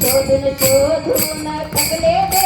શોધન શોધું ન પગલે દે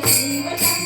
जीवता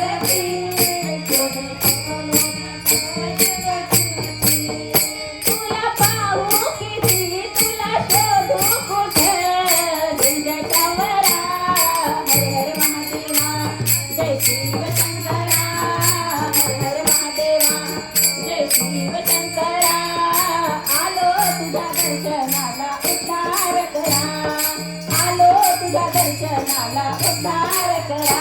दर्शनाला उद्धार करा.